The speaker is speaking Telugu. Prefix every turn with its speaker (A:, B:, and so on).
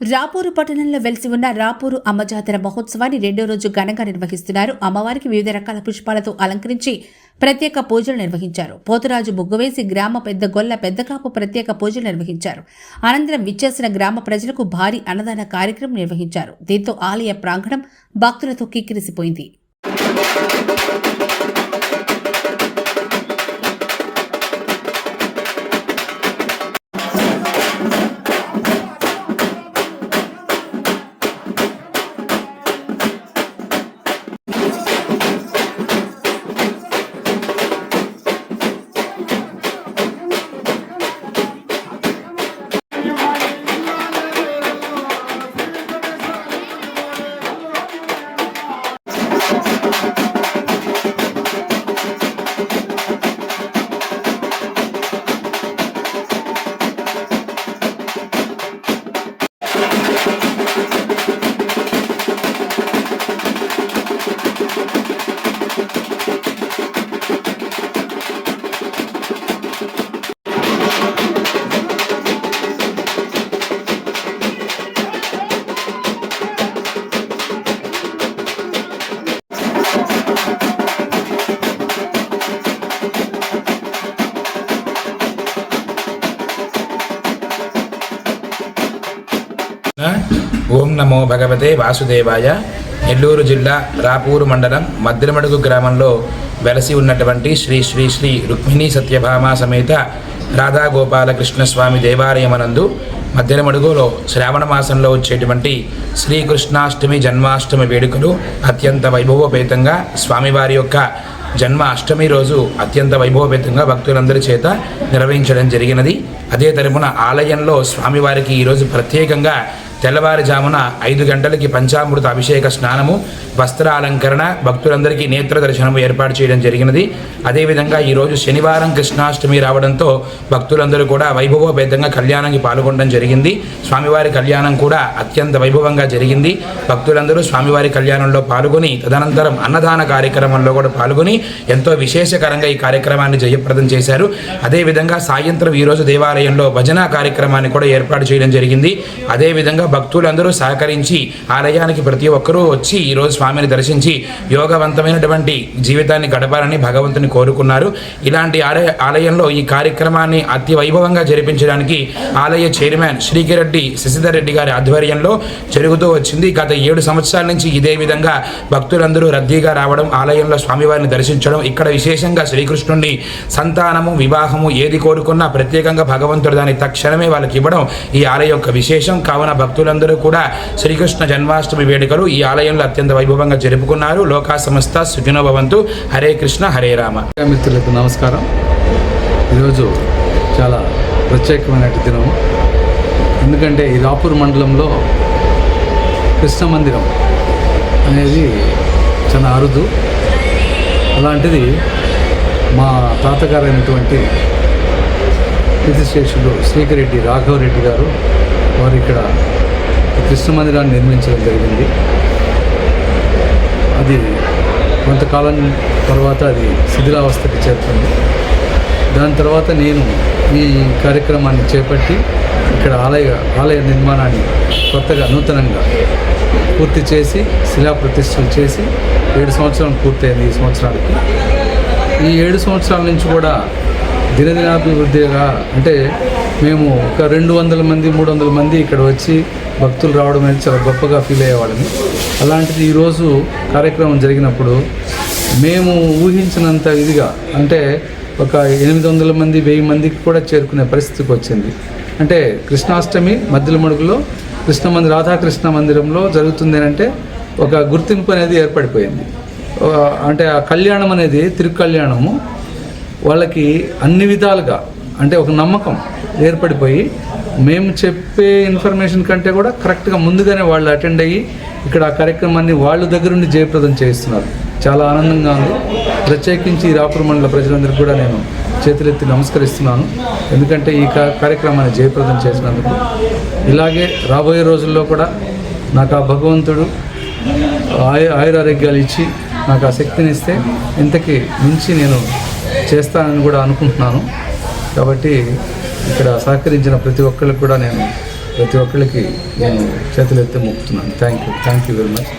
A: రాపూరు పట్టణంలో వెలిసి ఉన్న రాపూరు అమ్మజాతర మహోత్సవాన్ని రెండో రోజు ఘనంగా నిర్వహిస్తున్నారు. అమ్మవారికి వివిధ రకాల పుష్పాలతో అలంకరించి ప్రత్యేక పూజలు నిర్వహించారు. పోతురాజు ముగ్గువేసి గ్రామ పెద్ద గొల్ల పెద్దకాపు ప్రత్యేక పూజలు నిర్వహించారు. అనంతరం విచ్చేసిన గ్రామ ప్రజలకు భారీ అన్నదాన కార్యక్రమం నిర్వహించారు. దీంతో ఆలయ ప్రాంగణం భక్తులతో కిక్కిరిసిపోయింది.
B: ఓం నమో భగవతే వాసుదేవాయ. నెల్లూరు జిల్లా రాపూరు మండలం మద్దిరమడుగు గ్రామంలో వెలసి ఉన్నటువంటి శ్రీ శ్రీ శ్రీ రుక్మిణీ సత్యభామ సమేత రాధా గోపాలకృష్ణ దేవాలయమనందు మధ్యరమడుగులో శ్రావణ మాసంలో వచ్చేటువంటి శ్రీకృష్ణాష్టమి జన్మాష్టమి వేడుకలు అత్యంత వైభవోపేతంగా స్వామివారి యొక్క జన్మ అష్టమి రోజు అత్యంత వైభవపేతంగా భక్తులందరి చేత నిర్వహించడం జరిగినది. అదే తరపున ఆలయంలో స్వామివారికి ఈరోజు ప్రత్యేకంగా తెల్లవారుజామున ఐదు గంటలకి పంచామృత అభిషేక స్నానము వస్త్రాలంకరణ భక్తులందరికీ నేత్ర దర్శనము ఏర్పాటు చేయడం జరిగినది. అదేవిధంగా ఈరోజు శనివారం కృష్ణాష్టమి రావడంతో భక్తులందరూ కూడా వైభవోపేతంగా కళ్యాణానికి పాల్గొనడం జరిగింది. స్వామివారి కళ్యాణం కూడా అత్యంత వైభవంగా జరిగింది. భక్తులందరూ స్వామివారి కళ్యాణంలో పాల్గొని తదనంతరం అన్నదాన కార్యక్రమంలో కూడా పాల్గొని ఎంతో విశేషకరంగా ఈ కార్యక్రమాన్ని జయప్రదం చేశారు. అదేవిధంగా సాయంత్రం ఈరోజు దేవాలయంలో భజన కార్యక్రమాన్ని కూడా ఏర్పాటు చేయడం జరిగింది. అదేవిధంగా భక్తులందరూ సహకరించి ఆలయానికి ప్రతి ఒక్కరూ వచ్చి ఈరోజు స్వామిని దర్శించి యోగవంతమైనటువంటి జీవితాన్ని గడపాలని భగవంతుని కోరుకున్నారు. ఇలాంటి ఆలయ ఆలయంలో ఈ కార్యక్రమాన్ని అతి వైభవంగా జరిపించడానికి ఆలయ చైర్మన్ శ్రీకిరెడ్డి శశిధర్ రెడ్డి గారి ఆధ్వర్యంలో జరుగుతూ వచ్చింది. గత ఏడు సంవత్సరాల నుంచి ఇదే విధంగా భక్తులందరూ రద్దీగా రావడం ఆలయంలో స్వామివారిని దర్శించడం ఇక్కడ విశేషంగా శ్రీకృష్ణుడిని సంతానము వివాహము ఏది కోరుకున్నా ప్రత్యేకంగా భగవంతుడు దాని తక్షణమే వాళ్ళకి ఇవ్వడం ఈ ఆలయ యొక్క విశేషం. కావున భక్తులందరూ కూడా శ్రీకృష్ణ జన్మాష్టమి వేడుకలు ఈ ఆలయంలో అత్యంత వైభవంగా జరుపుకున్నారు. లోకా సంస్థ సుఖినో హరే కృష్ణ హరే రామ.
C: మిత్రులకు నమస్కారం. ఈరోజు చాలా ప్రత్యేకమైన దినం. ఎందుకంటే ఈ రాపూర్ మండలంలో కృష్ణ మందిరం అనేది చాలా అరుదు. అలాంటిది మా తాతగారైనటువంటి కీర్తిశేషులు శ్రీకరెడ్డి రాఘవరెడ్డి గారు వారు ఇక్కడ కృష్ణ మందిరాన్ని నిర్మించడం జరిగింది. అది కొంతకాలం తర్వాత అది శిథిలావస్థకి చేరుతుంది. దాని తర్వాత నేను ఈ కార్యక్రమాన్ని చేపట్టి ఇక్కడ ఆలయ ఆలయ నిర్మాణాన్ని కొత్తగా నూతనంగా పూర్తి చేసి శిలా ప్రతిష్టలు చేసి ఏడు సంవత్సరాలు పూర్తయింది ఈ సంవత్సరానికి. ఈ ఏడు సంవత్సరాల నుంచి కూడా దినదినాభివృద్ధిగా అంటే మేము ఒక రెండు వందల మంది మూడు వందల మంది ఇక్కడ వచ్చి భక్తులు రావడం అనేది చాలా గొప్పగా ఫీల్ అయ్యేవాళ్ళని అలాంటిది ఈరోజు కార్యక్రమం జరిగినప్పుడు మేము ఊహించినంత ఇదిగా అంటే ఒక ఎనిమిది వందల మంది వెయ్యి మందికి కూడా చేరుకునే పరిస్థితికి వచ్చింది. అంటే కృష్ణాష్టమి మధ్యల మడుగులో కృష్ణ మందిర రాధాకృష్ణ మందిరంలో జరుగుతుంది అని అంటే ఒక గుర్తింపు అనేది ఏర్పడిపోయింది. అంటే ఆ కళ్యాణం అనేది తిరుకళ్యాణము. వాళ్ళకి అన్ని విధాలుగా అంటే ఒక నమ్మకం ఏర్పడిపోయి మేము చెప్పే ఇన్ఫర్మేషన్ కంటే కూడా కరెక్ట్గా ముందుగానే వాళ్ళు అటెండ్ అయ్యి ఇక్కడ ఆ కార్యక్రమాన్ని వాళ్ళ దగ్గరుండి జయప్రదం చేయిస్తున్నారు. చాలా ఆనందంగా ఉంది. ప్రత్యేకించి ఈ రాపుర మండల ప్రజలందరికీ కూడా నేను చేతులెత్తి నమస్కరిస్తున్నాను. ఎందుకంటే ఈ కార్యక్రమాన్ని జయప్రదం చేసినందుకు. ఇలాగే రాబోయే రోజుల్లో కూడా నాకు ఆ భగవంతుడు ఆయు ఆయురారోగ్యాలు ఇచ్చి నాకు ఆ శక్తిని ఇస్తే ఇంతకి మించి నేను చేస్తానని కూడా అనుకుంటున్నాను. కాబట్టి ఇక్కడ సహకరించిన ప్రతి ఒక్కరికి కూడా నేను ప్రతి ఒక్కరికి నేను చేతులెత్తి మొక్కుతున్నాను. Thank you thank you very much